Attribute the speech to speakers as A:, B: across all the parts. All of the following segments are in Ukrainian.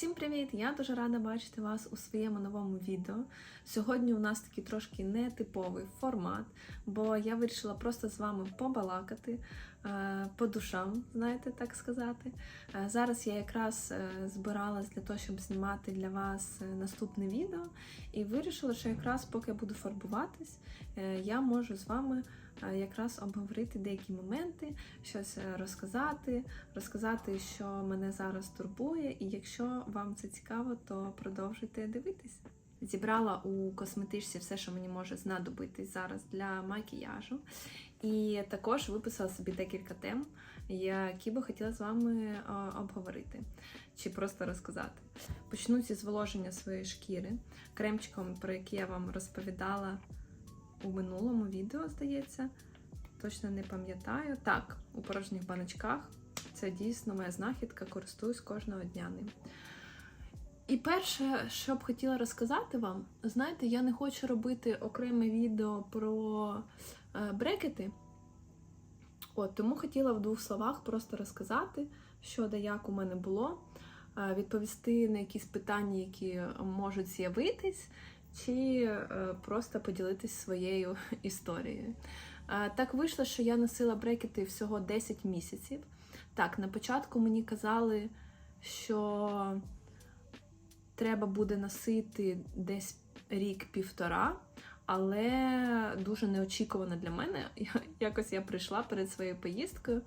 A: Всім привіт! Я дуже рада бачити вас у своєму новому відео. Сьогодні у нас такий трошки нетиповий формат, бо я вирішила просто з вами побалакати е, по душам, знаєте, так сказати. Е, Зараз я якраз е, збиралась для того, щоб знімати для вас наступне відео, і вирішила, що якраз поки я буду фарбуватись, я можу з вами якраз обговорити деякі моменти, щось е, розказати, розказати, що мене зараз турбує, і якщо вам це цікаво, то продовжуйте дивитись. Зібрала у косметичці все, що мені може знадобитись зараз для макіяжу. І також виписала собі декілька тем, які би хотіла з вами е, обговорити чи просто розказати. Почну зі зволоження своєї шкіри кремчиком, про який я вам розповідала у минулому відео, здається. Точно не пам'ятаю. Так, у порожніх баночках. Це дійсно моя знахідка, користуюсь кожного дня ним. І перше, що б хотіла розказати вам, знаєте, я не хочу робити окреме відео про е, брекети. От, тому хотіла в двох словах просто розказати, що да як у мене було, е, відповісти на якісь питання, які можуть з'явитись, чи е, просто поділитись своєю історією. Е, Так вийшло, що я носила брекети всього 10 місяців. Так, на початку мені казали, що треба буде носити десь рік-півтора, але дуже неочікувано для мене. Якось я прийшла перед своєю поїздкою,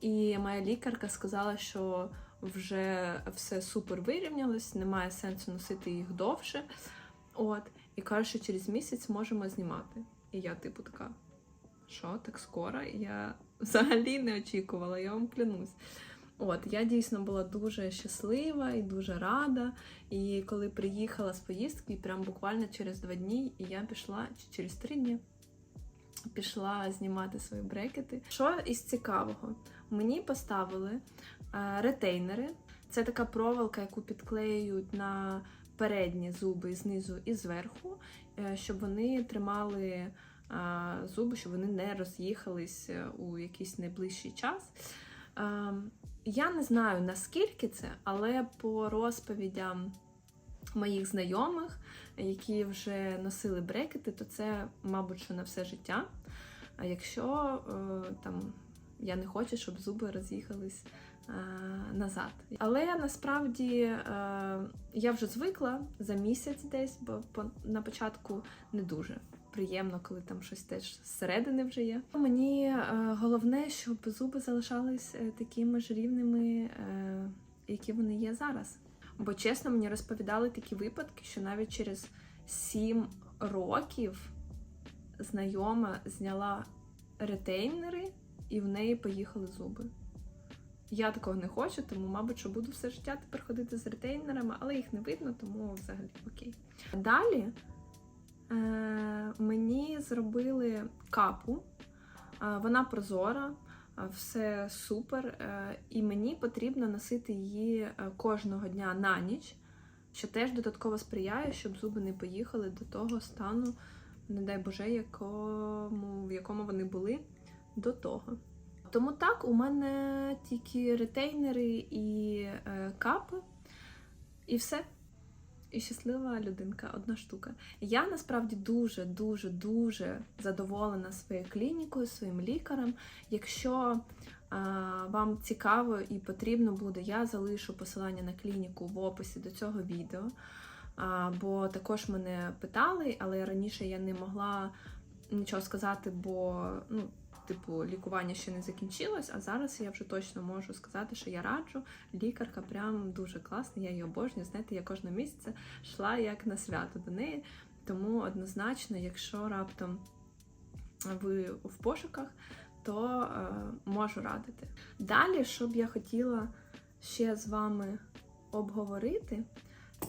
A: і моя лікарка сказала, що вже все супер вирівнялось, немає сенсу носити їх довше. От, і каже, що через місяць можемо знімати. І я, типу, така, що так скоро? Я взагалі не очікувала, я вам клянусь. От, я дійсно була дуже щаслива і дуже рада. І коли приїхала з поїздки, прям буквально через два дні, і я пішла чи через три дні. Пішла знімати свої брекети. Що із цікавого? Мені поставили е, ретейнери. Це така проволока, яку підклеюють на передні зуби знизу і зверху, е, щоб вони тримали зуби, щоб вони не роз'їхались е, у якийсь найближчий час. Е, Я не знаю наскільки це, але по розповідям моїх знайомих, які вже носили брекети, то це, мабуть, що на все життя. А якщо там я не хочу, щоб зуби роз'їхались назад. Але насправді е, я вже звикла за місяць десь, бо на початку не дуже. Приємно, коли там щось теж зсередини вже є. Мені е, головне, щоб зуби залишались е, такими ж рівними, е, які вони є зараз. Бо чесно, мені розповідали такі випадки, що навіть через 7 років знайома зняла ретейнери, і в неї поїхали зуби. Я такого не хочу, тому, мабуть, що буду все життя тепер ходити з ретейнерами, але їх не видно, тому взагалі окей. Далі е, мені зробили капу, Е, вона прозора, е, все супер, е, і мені потрібно носити її е, кожного дня на ніч, що теж додатково сприяє, щоб зуби не поїхали до того стану, не дай Боже, якому, в якому вони були до того. Тому так, у мене тільки ретейнери і е, капи, і все. І щаслива людинка, одна штука. Я насправді дуже, дуже, задоволена своєю клінікою, своїм лікарем. Якщо а, вам цікаво і потрібно буде, я залишу посилання на клініку в описі до цього відео. А, бо також мене питали, але раніше я не могла нічого сказати, бо ну, типу, лікування ще не закінчилось, а зараз я вже точно можу сказати, що я раджу. Лікарка прям дуже класна, я її обожнюю. Знаєте, я кожного місяця йшла як на свято до неї. Тому однозначно, якщо раптом ви в пошуках, то е, можу радити. Далі, що б я хотіла ще з вами обговорити,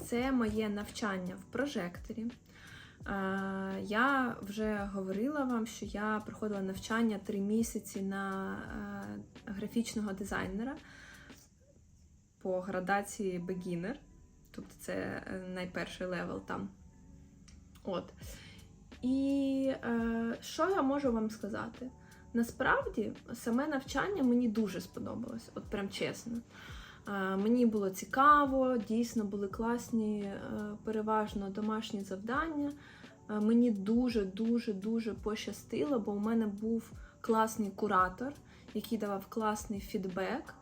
A: це моє навчання в прожекторі. Я вже говорила вам, що я проходила навчання три місяці на е, графічного дизайнера по градації beginner, тобто це е, найперший левел там. От. І е, що я можу вам сказати? Насправді, саме навчання мені дуже сподобалось, от прям чесно. Е, Мені було цікаво, дійсно були класні, е, переважно домашні завдання. Е, Мені дуже дуже дуже пощастило, бо у мене був класний куратор, який давав класний фідбек.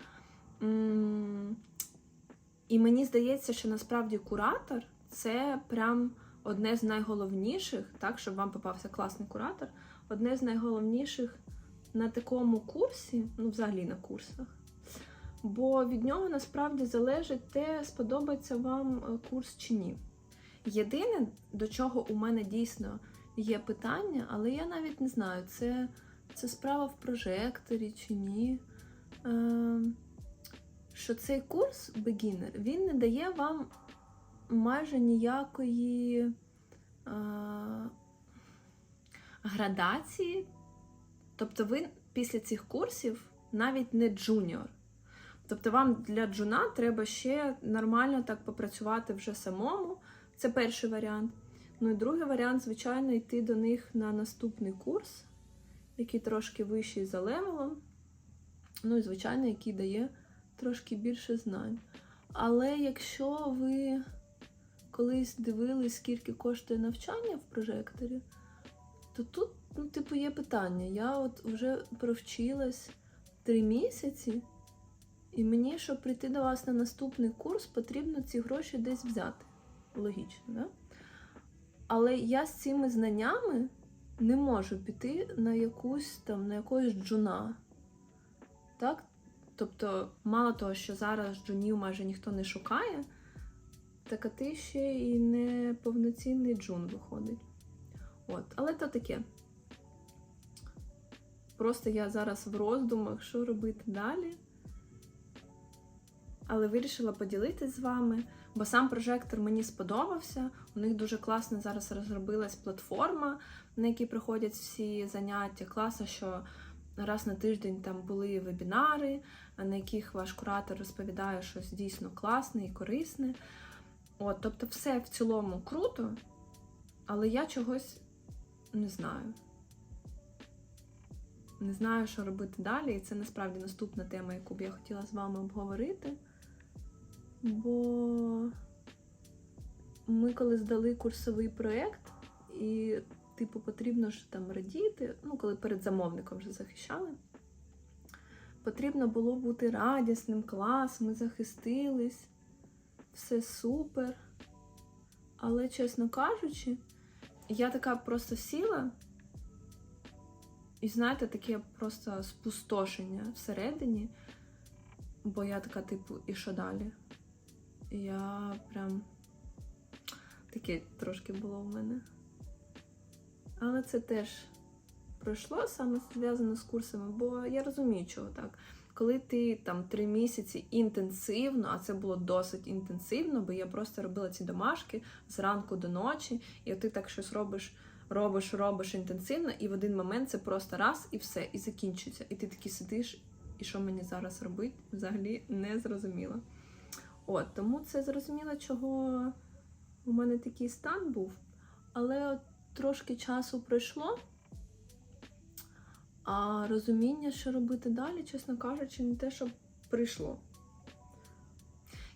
A: І мені здається, що насправді куратор це прям одне з найголовніших, так, щоб вам попався класний куратор, одне з найголовніших на такому курсі, ну, взагалі на курсах. Бо від нього насправді залежить те, сподобається вам е, курс чи ні. Єдине, до чого у мене дійсно є питання, але я навіть не знаю, це, це справа в прожекторі чи ні. Е, що цей курс Beginner, він не дає вам майже ніякої е, градації. Тобто ви після цих курсів навіть не джуніор. Тобто вам для джуна треба ще нормально так попрацювати вже самому. Це перший варіант. Ну і другий варіант, звичайно, йти до них на наступний курс, який трошки вищий за левелом. Ну і, звичайно, який дає трошки більше знань. Але якщо ви колись дивились, скільки коштує навчання в прожекторі, то тут, ну, типу, є питання. Я от вже провчилась три місяці, і мені, щоб прийти до вас на наступний курс, потрібно ці гроші десь взяти. Логічно, да? Але я з цими знаннями не можу піти на якусь там, на якогось джуна. Так? Тобто, мало того, що зараз джунів майже ніхто не шукає, так а ти ще і не повноцінний джун виходить. От, але то таке. Просто я зараз в роздумах, що робити далі. Але вирішила поділитись з вами, бо сам прожектор мені сподобався. У них дуже класно зараз розробилась платформа, на якій проходять всі заняття. Класно, що раз на тиждень там були вебінари, на яких ваш куратор розповідає щось дійсно класне і корисне. От, тобто, все в цілому круто, але я чогось не знаю. Не знаю, що робити далі, і це насправді наступна тема, яку б я хотіла з вами обговорити. Бо ми коли здали курсовий проєкт, і, типу, потрібно ж там радіти, ну, коли перед замовником вже захищали, потрібно було бути радісним, клас, ми захистились, все супер. Але, чесно кажучи, я така просто сіла, і знаєте, таке просто спустошення всередині, бо я така, типу, і що далі? Я прям таке трошки було в мене. Але це теж пройшло саме зв'язано з курсами, бо я розумію, чого так. Коли ти там три місяці інтенсивно, а це було досить інтенсивно, бо я просто робила ці домашки зранку до ночі, і ти так щось робиш, робиш, робиш інтенсивно, і в один момент це просто раз і все, і закінчується. І ти такий сидиш, і що мені зараз робити, взагалі не зрозуміло. От, тому це зрозуміло, чого у мене такий стан був. Але от трошки часу пройшло, а розуміння, що робити далі, чесно кажучи, не те, щоб прийшло.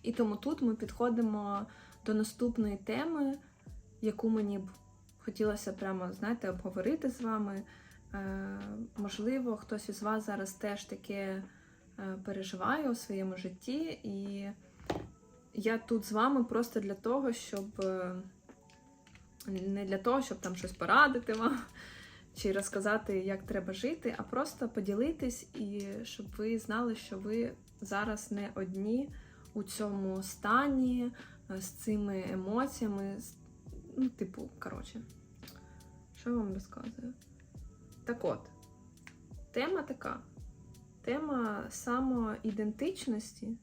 A: І тому тут ми підходимо до наступної теми, яку мені б хотілося прямо, знаєте, обговорити з вами. Е, можливо, хтось із вас зараз теж таке е, переживає у своєму житті, і я тут з вами просто для того, щоб е, не для того, щоб там щось порадити вам чи розказати, як треба жити, а просто поділитись і щоб ви знали, що ви зараз не одні у цьому стані е, з цими емоціями. Ну, типу, коротше, що вам розказую? Так от, тема така. Тема самоідентичності.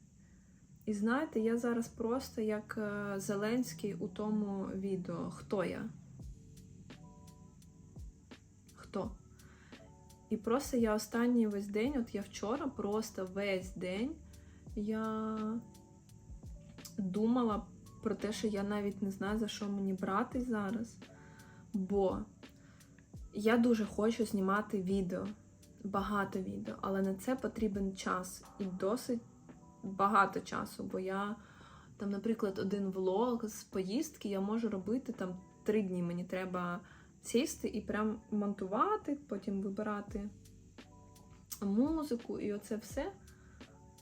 A: І знаєте, я зараз просто як е, Зеленський у тому відео. Хто я? Хто? І просто я останній весь день, от я вчора просто весь день я думала про те, що я навіть не знаю, за що мені брати зараз. Бо я дуже хочу знімати відео, багато відео, але на це потрібен час і досить багато часу, бо я там, наприклад, один влог з поїздки я можу робити там три дні. Мені треба сісти і прям монтувати, потім вибирати музику і оце все.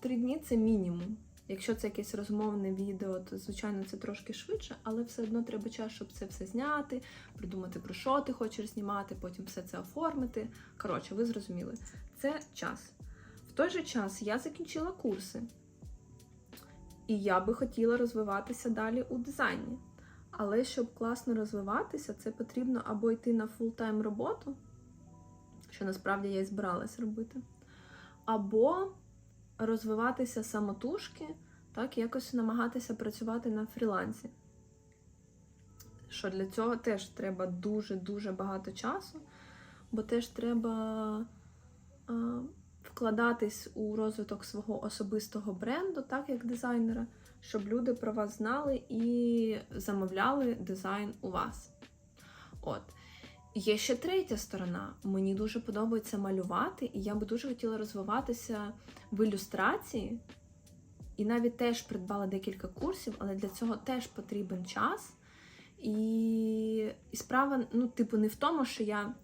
A: Три дні це мінімум. Якщо це якесь розмовне відео, то звичайно це трошки швидше, але все одно треба час, щоб це все зняти, придумати про що ти хочеш знімати, потім все це оформити. Коротше, ви зрозуміли, це час. В той же час я закінчила курси, і я би хотіла розвиватися далі у дизайні. Але щоб класно розвиватися, це потрібно або йти на фултайм роботу, що насправді я і збиралась робити, або розвиватися самотужки, так, якось намагатися працювати на фрілансі. Що для цього теж треба дуже-дуже багато часу, бо теж треба а, вкладатись у розвиток свого особистого бренду, так, як дизайнера, щоб люди про вас знали і замовляли дизайн у вас. От. Є ще третя сторона. Мені дуже подобається малювати, і я би дуже хотіла розвиватися в ілюстрації. І навіть теж придбала декілька курсів, але для цього теж потрібен час. І, і справа, ну, типу, не в тому, що я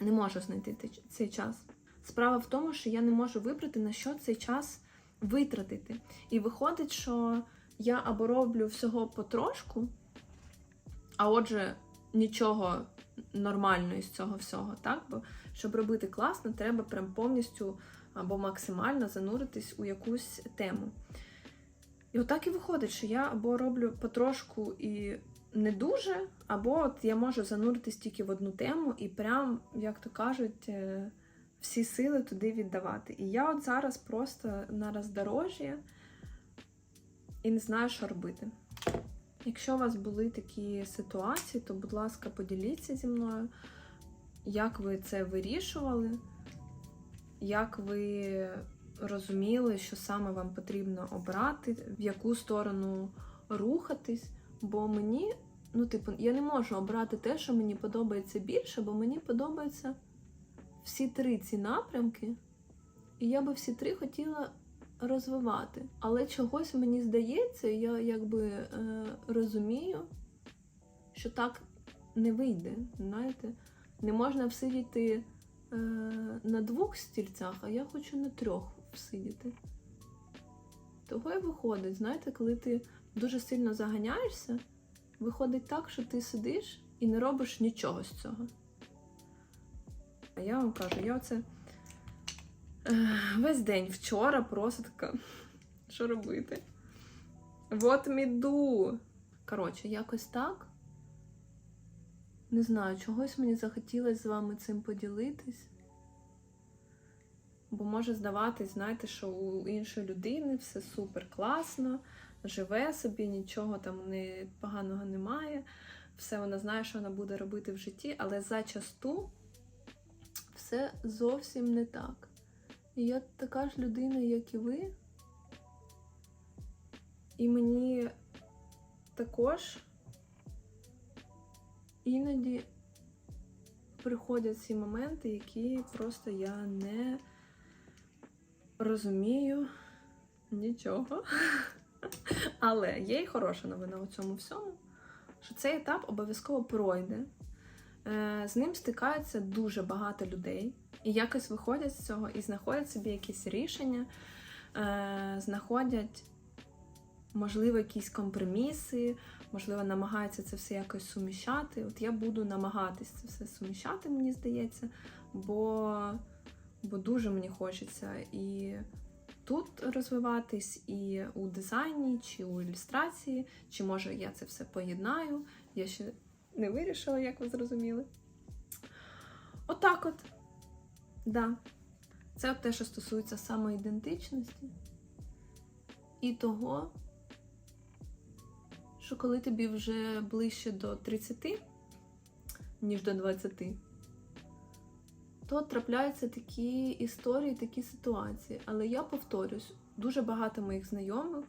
A: не можу знайти цей час. Справа в тому, що я не можу вибрати, на що цей час витратити. І виходить, що я або роблю всього потрошку, а отже, нічого нормально із цього всього, так? Бо щоб робити класно, треба прям повністю або максимально зануритись у якусь тему. І отак і виходить, що я або роблю потрошку і не дуже, або от я можу зануритись тільки в одну тему і прям, як то кажуть, е, всі сили туди віддавати. І я от зараз просто на роздорожжі і не знаю, що робити. Якщо у вас були такі ситуації, то, будь ласка, поділіться зі мною, як ви це вирішували, як ви розуміли, що саме вам потрібно обрати, в яку сторону рухатись. Бо мені, ну, типу, я не можу обрати те, що мені подобається більше, бо мені подобаються всі три ці напрямки, і я би всі три хотіла розвивати. Але чогось мені здається, я якби е, розумію, що так не вийде. Знаєте, не можна всидіти е, на двох стільцях, а я хочу на трьох всидіти. Того і виходить, знаєте, коли ти дуже сильно заганяєшся, виходить так, що ти сидиш і не робиш нічого з цього. А я вам кажу, я оце е, весь день вчора просто така, що робити? Вот міду. Коротше, якось так. Не знаю, чогось мені захотілося з вами цим поділитись. Бо може здаватись, знаєте, що у іншої людини все супер класно, живе собі, нічого там не, поганого немає. Все вона знає, що вона буде робити в житті, але зачасту все зовсім не так. Я така ж людина, як і ви. І мені також іноді приходять ці моменти, які просто я не розумію нічого. Але є й хороша новина у цьому всьому, що цей етап обов'язково пройде. Е, З ним стикаються дуже багато людей, і якось виходять з цього і знаходять собі якісь рішення, е, знаходять, можливо, якісь компроміси, можливо, намагаються це все якось суміщати. От я буду намагатись це все суміщати, мені здається, бо, бо дуже мені хочеться і тут розвиватись, і у дизайні, чи у ілюстрації, чи може я це все поєднаю. Я ще не вирішила, як ви зрозуміли. Отак от. Да. Це те, що стосується самоідентичності і того, що коли тобі вже ближче до 30, ніж до 20, то трапляються такі історії, такі ситуації. Але я повторюсь, дуже багато моїх знайомих,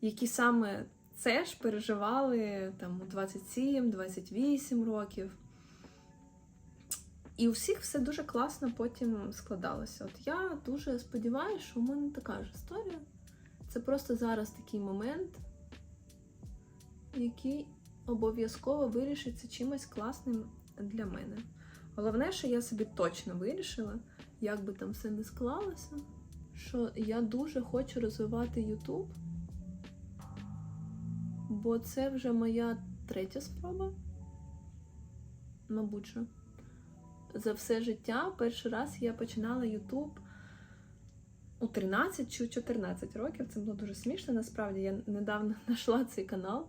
A: які саме це ж переживали там у 27-28 років. І у всіх все дуже класно потім складалося. От я дуже сподіваюся, що у мене така ж історія. Це просто зараз такий момент, який обов'язково вирішиться чимось класним для мене. Головне, що я собі точно вирішила, як би там все не склалося, що я дуже хочу розвивати YouTube, бо це вже моя третя спроба. Мабуть, що. За все життя перший раз я починала YouTube у 13 чи 14 років. Це було дуже смішно. Насправді я недавно знайшла цей канал.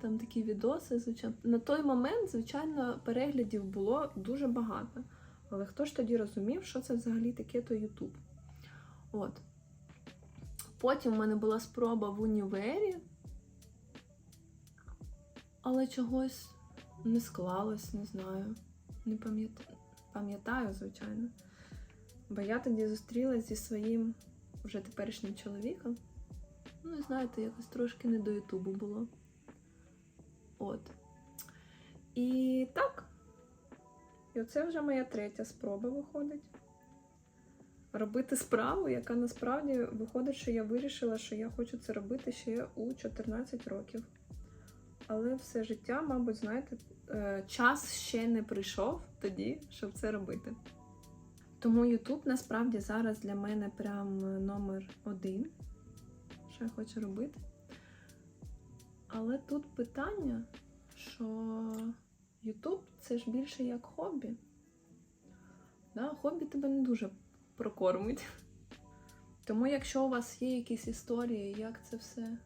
A: Там такі відоси, звичайно. На той момент, звичайно, переглядів було дуже багато. Але хто ж тоді розумів, що це взагалі таке то Ютуб? От. Потім в мене була спроба в універі, але чогось не склалось, не знаю. Не пам'ятаю, пам'ятаю, звичайно. Бо я тоді зустрілася зі своїм вже теперішнім чоловіком. Ну, і знаєте, якось трошки не до Ютубу було. От. І так. І оце вже моя третя спроба виходить. Робити справу, яка насправді виходить, що я вирішила, що я хочу це робити ще у 14 років. Але все життя, мабуть, знаєте, е, час ще не прийшов тоді, щоб це робити. Тому YouTube насправді зараз для мене прям номер один, що я хочу робити. Але тут питання, що YouTube це ж більше як хобі. Да? Хобі тебе не дуже прокормить. Тому, якщо у вас є якісь історії, як це все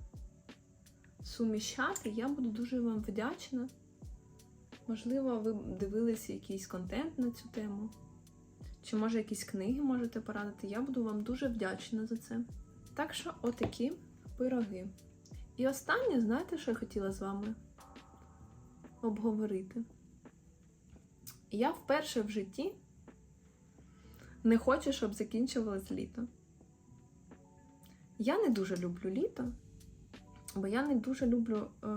A: суміщати, я буду дуже вам вдячна. Можливо, ви дивилися якийсь контент на цю тему. Чи може якісь книги можете порадити? Я буду вам дуже вдячна за це. Так що, отакі пироги. І останнє, знаєте, що я хотіла з вами обговорити? Я вперше в житті не хочу, щоб закінчувалось літо. Я не дуже люблю літо, бо я не дуже люблю е,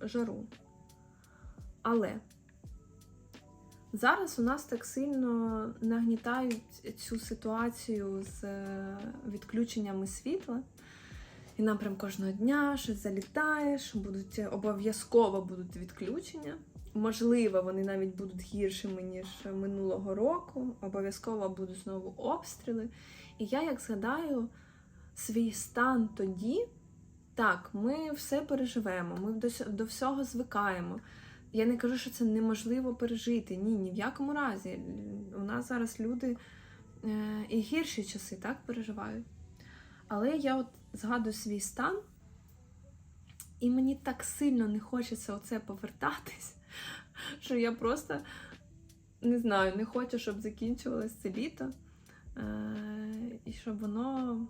A: жару. Але зараз у нас так сильно нагнітають цю ситуацію з е, відключеннями світла. І нам прям кожного дня щось залітає, що будуть обов'язково будуть відключення. Можливо, вони навіть будуть гіршими, ніж минулого року. Обов'язково будуть знову обстріли. І я, як згадаю, свій стан тоді, так, ми все переживемо, ми до, до всього звикаємо. Я не кажу, що це неможливо пережити. Ні, ні в якому разі. У нас зараз люди е, і гірші часи так переживають. Але я от згадую свій стан, і мені так сильно не хочеться оце повертатись, що я просто не знаю, не хочу, щоб закінчувалося це літо. Е, і щоб воно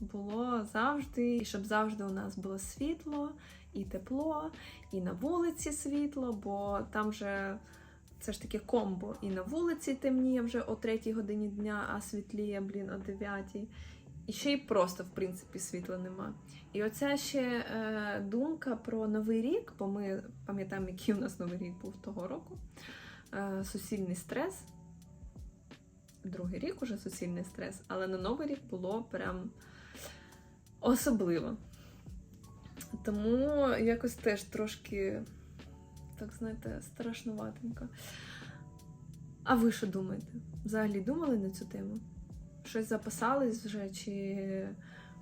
A: було завжди, і щоб завжди у нас було світло і тепло, і на вулиці світло, бо там же це ж таке комбо. І на вулиці темніє вже о 3 годині дня, а світліє, блін, о 9. І ще й просто, в принципі, світла нема. І оця ще е, думка про Новий рік, бо ми пам'ятаємо, який у нас Новий рік був того року. Е, суцільний стрес. Другий рік уже суцільний стрес, але на Новий рік було прям особливо. Тому якось теж трошки, так знаєте, страшнуватенько. А ви що думаєте? Взагалі думали на цю тему? Щось запасались вже, чи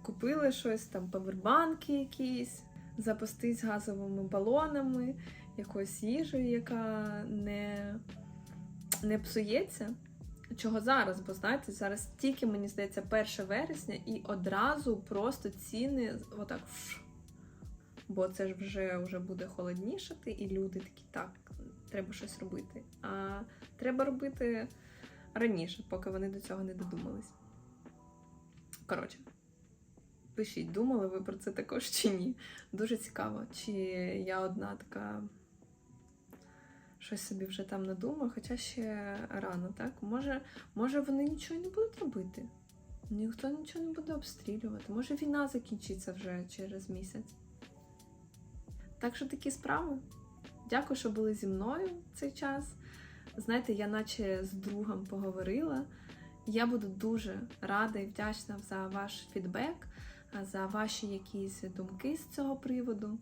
A: купили щось, там павербанки якісь, запастись газовими балонами, якоюсь їжею, яка не, не псується. Чого зараз? Бо знаєте, зараз тільки, мені здається, 1 вересня і одразу просто ціни отак. Бо це ж вже, вже буде холоднішати, і люди такі, так, треба щось робити. А треба робити раніше, поки вони до цього не додумались. Коротше, пишіть, думали ви про це також чи ні. Дуже цікаво, чи я одна така щось собі вже там надумаю, хоча ще рано, так? Може, може вони нічого не будуть робити. Ніхто нічого не буде обстрілювати. Може війна закінчиться вже через місяць. Так що такі справи. Дякую, що були зі мною цей час. Знаєте, я наче з другом поговорила Я буду дуже рада і вдячна за ваш фідбек, за ваші якісь думки з цього приводу,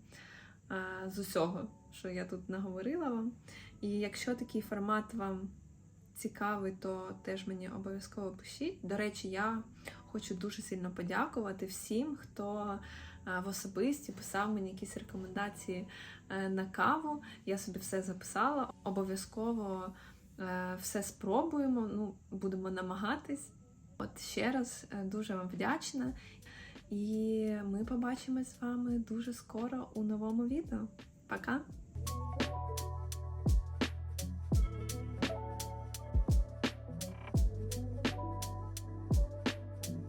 A: з усього, що я тут наговорила вам. І якщо такий формат вам цікавий, то теж мені обов'язково пишіть. До речі, я хочу дуже сильно подякувати всім, хто в особисті писав мені якісь рекомендації е, на каву. Я собі все записала. Обов'язково е, все спробуємо. Ну, будемо намагатись. От ще раз е, дуже вам вдячна. І ми побачимось з вами дуже скоро у новому відео. Пока!